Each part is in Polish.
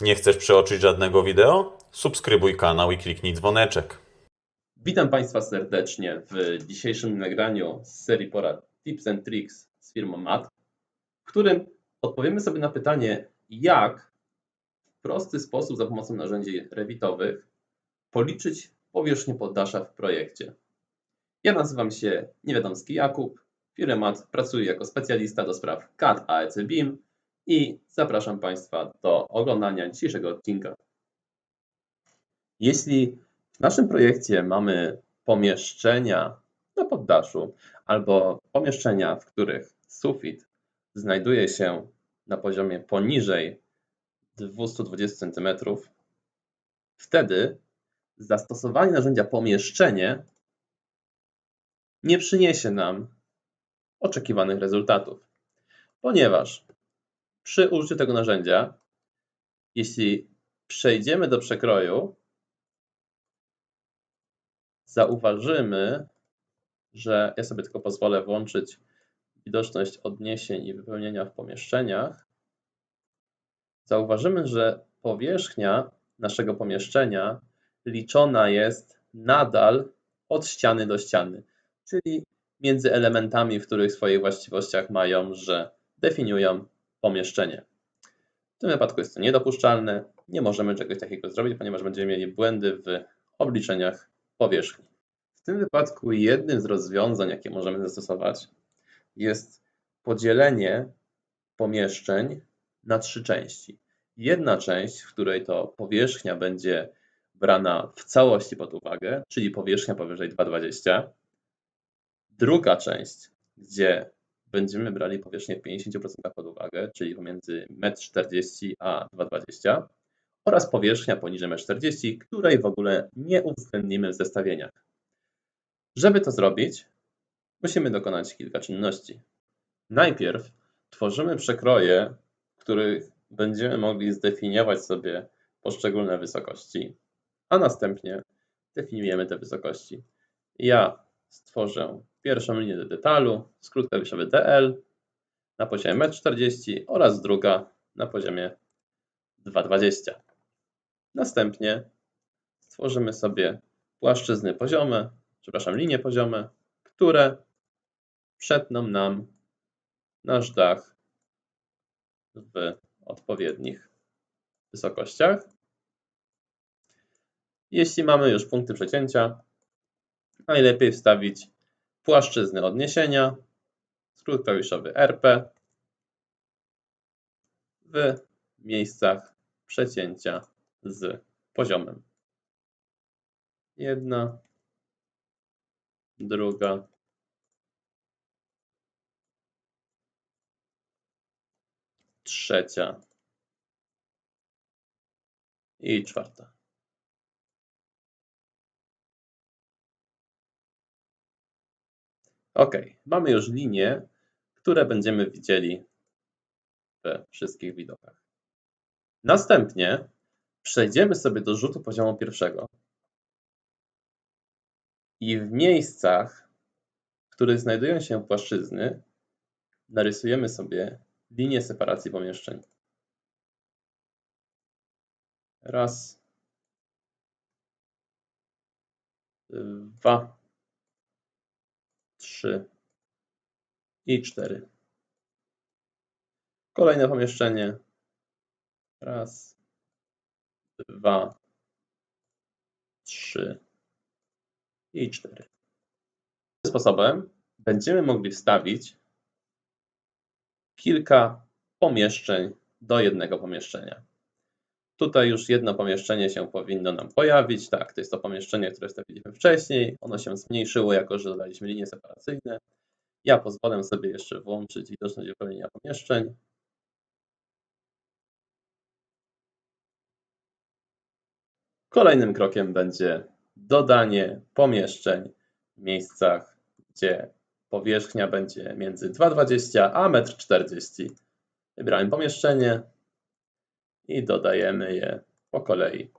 Nie chcesz przeoczyć żadnego wideo? Subskrybuj kanał i kliknij dzwoneczek. Witam Państwa serdecznie w dzisiejszym nagraniu z serii porad Tips and Tricks z firmą MAT, w którym odpowiemy sobie na pytanie, jak w prosty sposób za pomocą narzędzi rewitowych policzyć powierzchnię poddasza w projekcie. Ja nazywam się Niewiadomski Jakub, w firmie MAT pracuję jako specjalista do spraw CAD AEC BIM i zapraszam Państwa do oglądania dzisiejszego odcinka. Jeśli w naszym projekcie mamy pomieszczenia na poddaszu albo pomieszczenia, w których sufit znajduje się na poziomie poniżej 220 cm, wtedy zastosowanie narzędzia pomieszczenie nie przyniesie nam oczekiwanych rezultatów, ponieważ przy użyciu tego narzędzia, jeśli przejdziemy do przekroju, zauważymy, że ja sobie tylko pozwolę włączyć widoczność odniesień i wypełnienia w pomieszczeniach. Zauważymy, że powierzchnia naszego pomieszczenia liczona jest nadal od ściany do ściany, czyli między elementami, w których w swoich właściwościach mają, że definiują pomieszczenie. W tym wypadku jest to niedopuszczalne. Nie możemy czegoś takiego zrobić, ponieważ będziemy mieli błędy w obliczeniach powierzchni. W tym wypadku jednym z rozwiązań, jakie możemy zastosować, jest podzielenie pomieszczeń na trzy części. Jedna część, w której to powierzchnia będzie brana w całości pod uwagę, czyli powierzchnia powyżej 2,20. Druga część, gdzie będziemy brali powierzchnię w 50% pod uwagę, czyli pomiędzy 1,40 m a 2,20 m oraz powierzchnia poniżej 1,40 m, której w ogóle nie uwzględnimy w zestawieniach. Żeby to zrobić, musimy dokonać kilka czynności. Najpierw tworzymy przekroje, w których będziemy mogli zdefiniować sobie poszczególne wysokości, a następnie definiujemy te wysokości. Ja stworzę pierwszą linię do detalu, skrót klawiszowy DL na poziomie 1,40 m oraz druga na poziomie 2,20 m. Następnie stworzymy sobie płaszczyzny poziome, przepraszam, linie poziome, które przetną nam nasz dach w odpowiednich wysokościach. Jeśli mamy już punkty przecięcia, najlepiej wstawić płaszczyzny odniesienia, skrót klawiszowy RP w miejscach przecięcia z poziomem. Jedna, druga, trzecia i czwarta. Ok, mamy już linie, które będziemy widzieli we wszystkich widokach. Następnie przejdziemy sobie do rzutu poziomu pierwszego i w miejscach, w których znajdują się płaszczyzny, narysujemy sobie linię separacji pomieszczeń. Raz, dwa, trzy i cztery. Kolejne pomieszczenie. Raz, dwa, trzy i cztery. Tym sposobem będziemy mogli wstawić kilka pomieszczeń do jednego pomieszczenia. Tutaj już jedno pomieszczenie się powinno nam pojawić. Tak, to jest to pomieszczenie, które wstawiliśmy wcześniej. Ono się zmniejszyło, jako że dodaliśmy linie separacyjne. Ja pozwolę sobie jeszcze włączyć widoczność wypełnienia pomieszczeń. Kolejnym krokiem będzie dodanie pomieszczeń w miejscach, gdzie powierzchnia będzie między 2,20 a 1,40 m. Wybrałem pomieszczenie i dodajemy je po kolei.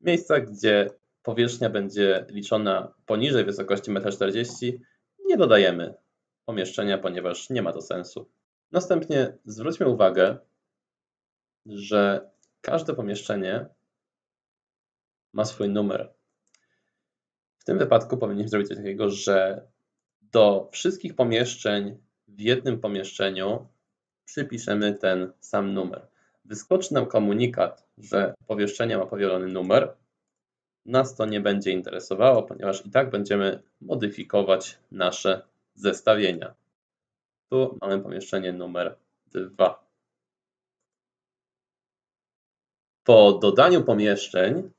W miejscach, gdzie powierzchnia będzie liczona poniżej wysokości 1,40 m, nie dodajemy pomieszczenia, ponieważ nie ma to sensu. Następnie zwróćmy uwagę, że każde pomieszczenie ma swój numer. W tym wypadku powinniśmy zrobić coś takiego, że do wszystkich pomieszczeń w jednym pomieszczeniu przypiszemy ten sam numer. Wyskoczy nam komunikat, że pomieszczenie ma powielony numer. Nas to nie będzie interesowało, ponieważ i tak będziemy modyfikować nasze zestawienia. Tu mamy pomieszczenie numer 2. Po dodaniu pomieszczeń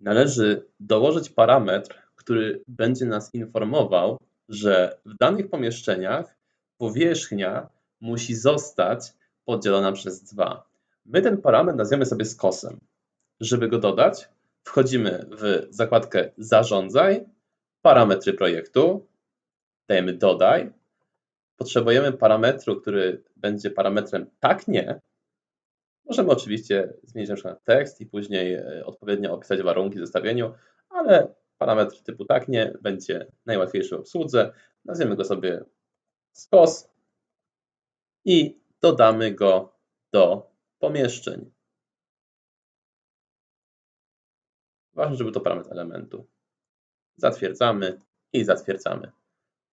należy dołożyć parametr, który będzie nas informował, że w danych pomieszczeniach powierzchnia musi zostać podzielona przez 2. My ten parametr nazwiemy sobie skosem. Żeby go dodać, wchodzimy w zakładkę Zarządzaj, parametry projektu, dajemy Dodaj. Potrzebujemy parametru, który będzie parametrem tak, nie. Możemy oczywiście zmienić na przykład tekst i później e, odpowiednio opisać warunki w zestawieniu, ale parametr typu tak, nie będzie najłatwiejszy w obsłudze. Nazwiemy go sobie skos i dodamy go do pomieszczeń. Ważne, żeby to parametr elementu. Zatwierdzamy i zatwierdzamy.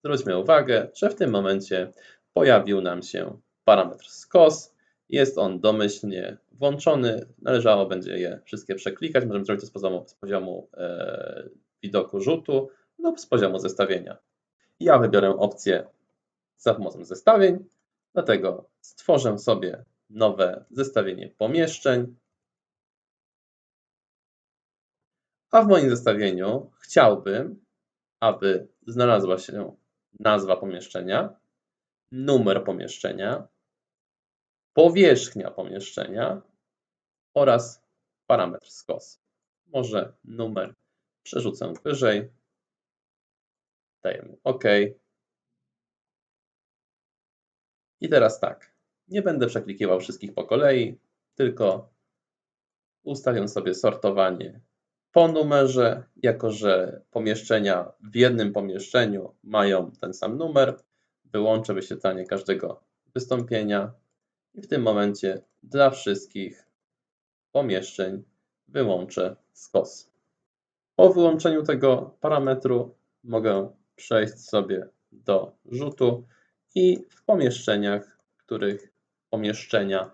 Zwróćmy uwagę, że w tym momencie pojawił nam się parametr skos. Jest on domyślnie włączony. Należało będzie je wszystkie przeklikać. Możemy zrobić to z poziomu, z poziomu e, widoku rzutu lub z poziomu zestawienia. Ja wybiorę opcję za pomocą zestawień, dlatego stworzę sobie nowe zestawienie pomieszczeń. A w moim zestawieniu chciałbym, aby znalazła się nazwa pomieszczenia, numer pomieszczenia, powierzchnia pomieszczenia oraz parametr skos. Może numer przerzucę wyżej, dajemy OK. I teraz tak, nie będę przeklikiwał wszystkich po kolei, tylko ustawię sobie sortowanie po numerze, jako że pomieszczenia w jednym pomieszczeniu mają ten sam numer, wyłączę wyświetlanie każdego wystąpienia. I w tym momencie dla wszystkich pomieszczeń wyłączę skos. Po wyłączeniu tego parametru mogę przejść sobie do rzutu i w pomieszczeniach, których pomieszczenia,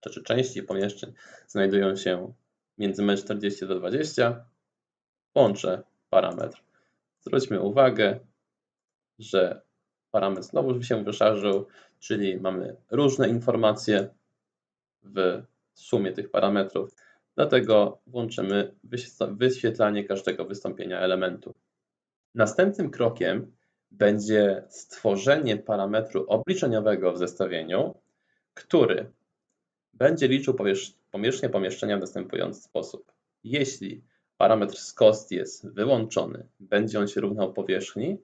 czy części pomieszczeń znajdują się między M40 do 20, włączę parametr. Zwróćmy uwagę, że parametr znowu się wyszarzył, czyli mamy różne informacje w sumie tych parametrów. Dlatego włączymy wyświetlanie każdego wystąpienia elementu. Następnym krokiem będzie stworzenie parametru obliczeniowego w zestawieniu, który będzie liczył powierzchnię pomieszczenia w następujący sposób. Jeśli parametr SCOST jest wyłączony, będzie on się równał powierzchni,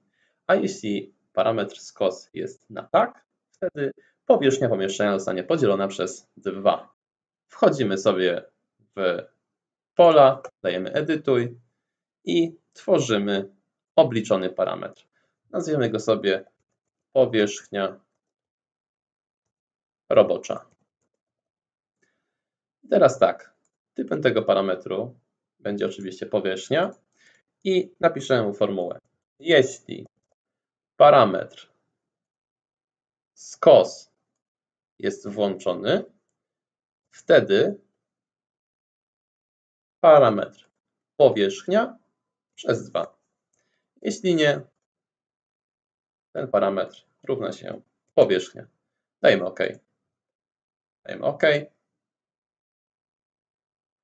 a jeśli parametr SCOST jest na tak, wtedy powierzchnia pomieszczenia zostanie podzielona przez 2. Wchodzimy sobie w pola, dajemy edytuj i tworzymy obliczony parametr. Nazwiemy go sobie powierzchnia robocza. Teraz tak, typem tego parametru będzie oczywiście powierzchnia i napiszę formułę. Jeśli parametr skos jest włączony, wtedy parametr powierzchnia przez 2. Jeśli nie, ten parametr równa się powierzchnia. Dajemy OK. Dajemy OK.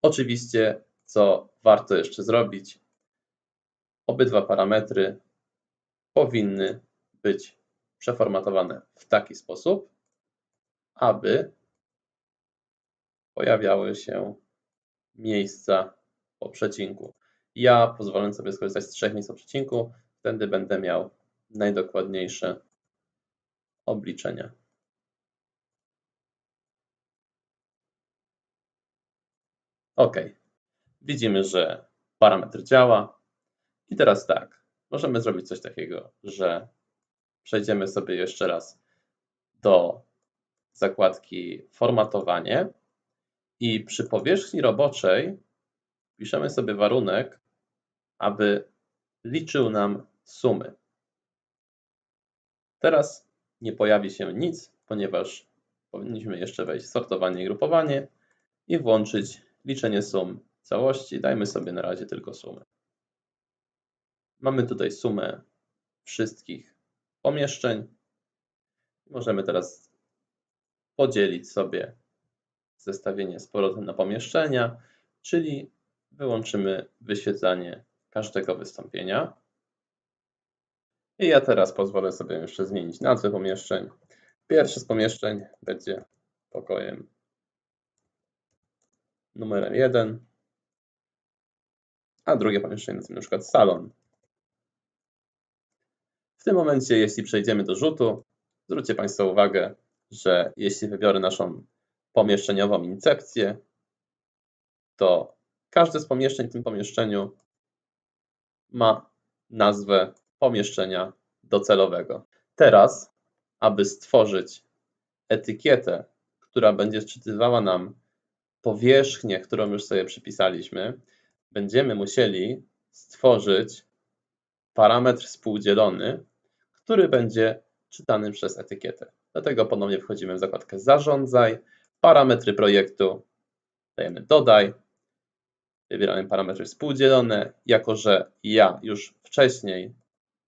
Oczywiście, co warto jeszcze zrobić, obydwa parametry powinny być przeformatowane w taki sposób, aby pojawiały się miejsca po przecinku. Ja pozwolę sobie skorzystać z trzech miejsc po przecinku, wtedy będę miał najdokładniejsze obliczenia. OK. Widzimy, że parametr działa. I teraz tak, możemy zrobić coś takiego, że przejdziemy sobie jeszcze raz do zakładki formatowanie I przy powierzchni roboczej piszemy sobie warunek, aby liczył nam sumy. Teraz nie pojawi się nic, ponieważ powinniśmy jeszcze wejść w sortowanie i grupowanie i włączyć liczenie sum całości. Dajmy sobie na razie tylko sumy. Mamy tutaj sumę wszystkich pomieszczeń. Możemy teraz podzielić sobie zestawienie z powrotem na pomieszczenia, czyli wyłączymy wyświetlanie każdego wystąpienia. I ja teraz pozwolę sobie jeszcze zmienić nazwę pomieszczeń. Pierwsze z pomieszczeń będzie pokojem numerem 1, a drugie pomieszczenie nazwijmy na przykład salon. W tym momencie, jeśli przejdziemy do rzutu, zwróćcie Państwo uwagę, że jeśli wybiorę naszą pomieszczeniową incepcję, to każde z pomieszczeń w tym pomieszczeniu ma nazwę pomieszczenia docelowego. Teraz, aby stworzyć etykietę, która będzie sczytywała nam powierzchnię, którą już sobie przypisaliśmy, będziemy musieli stworzyć parametr współdzielony, który będzie czytany przez etykietę. Dlatego ponownie wchodzimy w zakładkę Zarządzaj, parametry projektu, dajemy Dodaj, wybieramy parametry współdzielone. Jako, że ja już wcześniej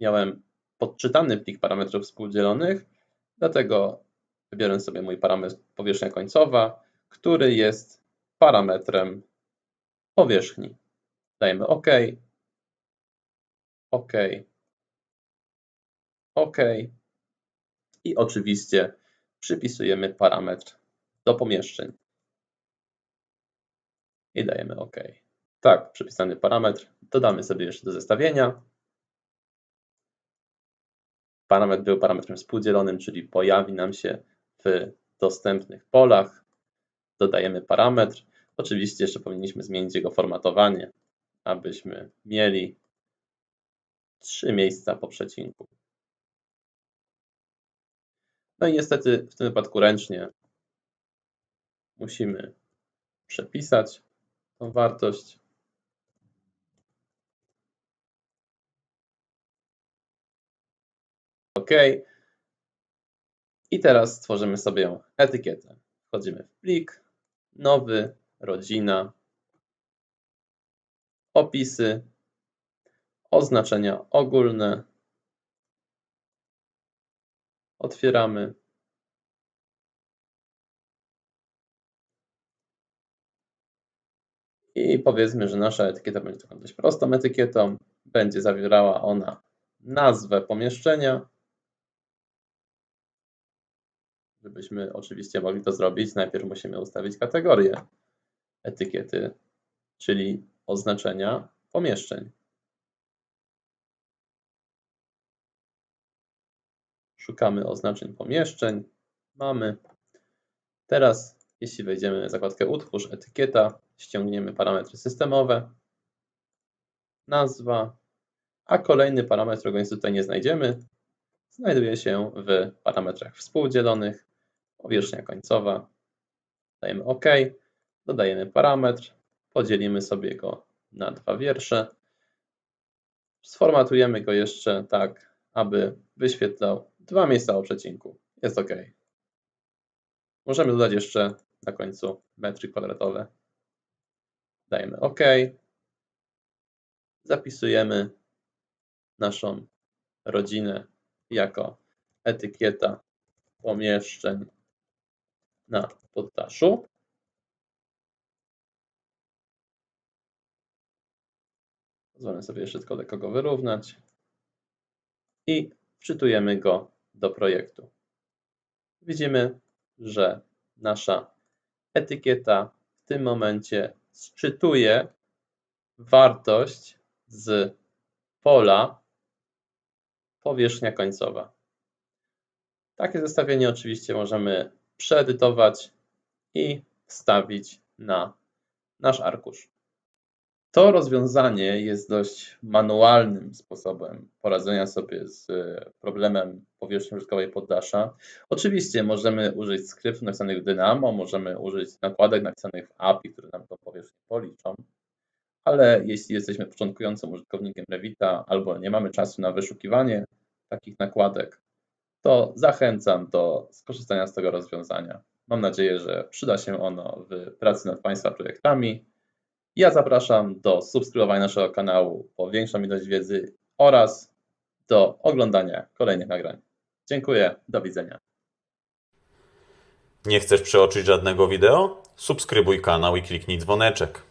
miałem podczytany plik parametrów współdzielonych, dlatego wybiorę sobie mój parametr powierzchnia końcowa, który jest parametrem powierzchni. Dajemy OK, OK, OK i oczywiście przypisujemy parametr do pomieszczeń i dajemy OK. Tak, przypisany parametr dodamy sobie jeszcze do zestawienia. Parametr był parametrem współdzielonym, czyli pojawi nam się w dostępnych polach. Dodajemy parametr. Oczywiście jeszcze powinniśmy zmienić jego formatowanie, abyśmy mieli trzy miejsca po przecinku. No i niestety w tym wypadku ręcznie musimy przepisać tą wartość. OK. I teraz stworzymy sobie etykietę. Wchodzimy w plik, nowy, rodzina, opisy, oznaczenia ogólne. Otwieramy. I powiedzmy, że nasza etykieta będzie taką dość prostą etykietą. Będzie zawierała ona nazwę pomieszczenia. Żebyśmy oczywiście mogli to zrobić, najpierw musimy ustawić kategorię etykiety, czyli oznaczenia pomieszczeń. Szukamy oznaczeń pomieszczeń. Mamy. Teraz, jeśli wejdziemy w zakładkę Utwórz etykieta, ściągniemy parametry systemowe, nazwa, a kolejny parametr, którego nic tutaj nie znajdziemy, znajduje się w parametrach współdzielonych, powierzchnia końcowa. Dajemy OK, dodajemy parametr, podzielimy sobie go na dwa wiersze, sformatujemy go jeszcze tak, aby wyświetlał dwa miejsca o przecinku. Jest OK. Możemy dodać jeszcze na końcu metry kwadratowe. Dajemy OK. Zapisujemy naszą rodzinę jako etykieta pomieszczeń na poddaszu. Pozwolę sobie jeszcze tylko do kogo wyrównać i wczytujemy go do projektu. Widzimy, że nasza etykieta w tym momencie sczytuje wartość z pola powierzchnia końcowa. Takie zestawienie oczywiście możemy przeedytować i wstawić na nasz arkusz. To rozwiązanie jest dość manualnym sposobem poradzenia sobie z e, problemem powierzchni użytkowej poddasza. Oczywiście możemy użyć skryptów napisanych w Dynamo, możemy użyć nakładek napisanych w API, które nam tą powierzchnię policzą, ale jeśli jesteśmy początkującym użytkownikiem Revita albo nie mamy czasu na wyszukiwanie takich nakładek, to zachęcam do skorzystania z tego rozwiązania. Mam nadzieję, że przyda się ono w pracy nad Państwa projektami. Ja zapraszam do subskrybowania naszego kanału po większą ilość wiedzy oraz do oglądania kolejnych nagrań. Dziękuję, do widzenia. Nie chcesz przeoczyć żadnego wideo? Subskrybuj kanał i kliknij dzwoneczek.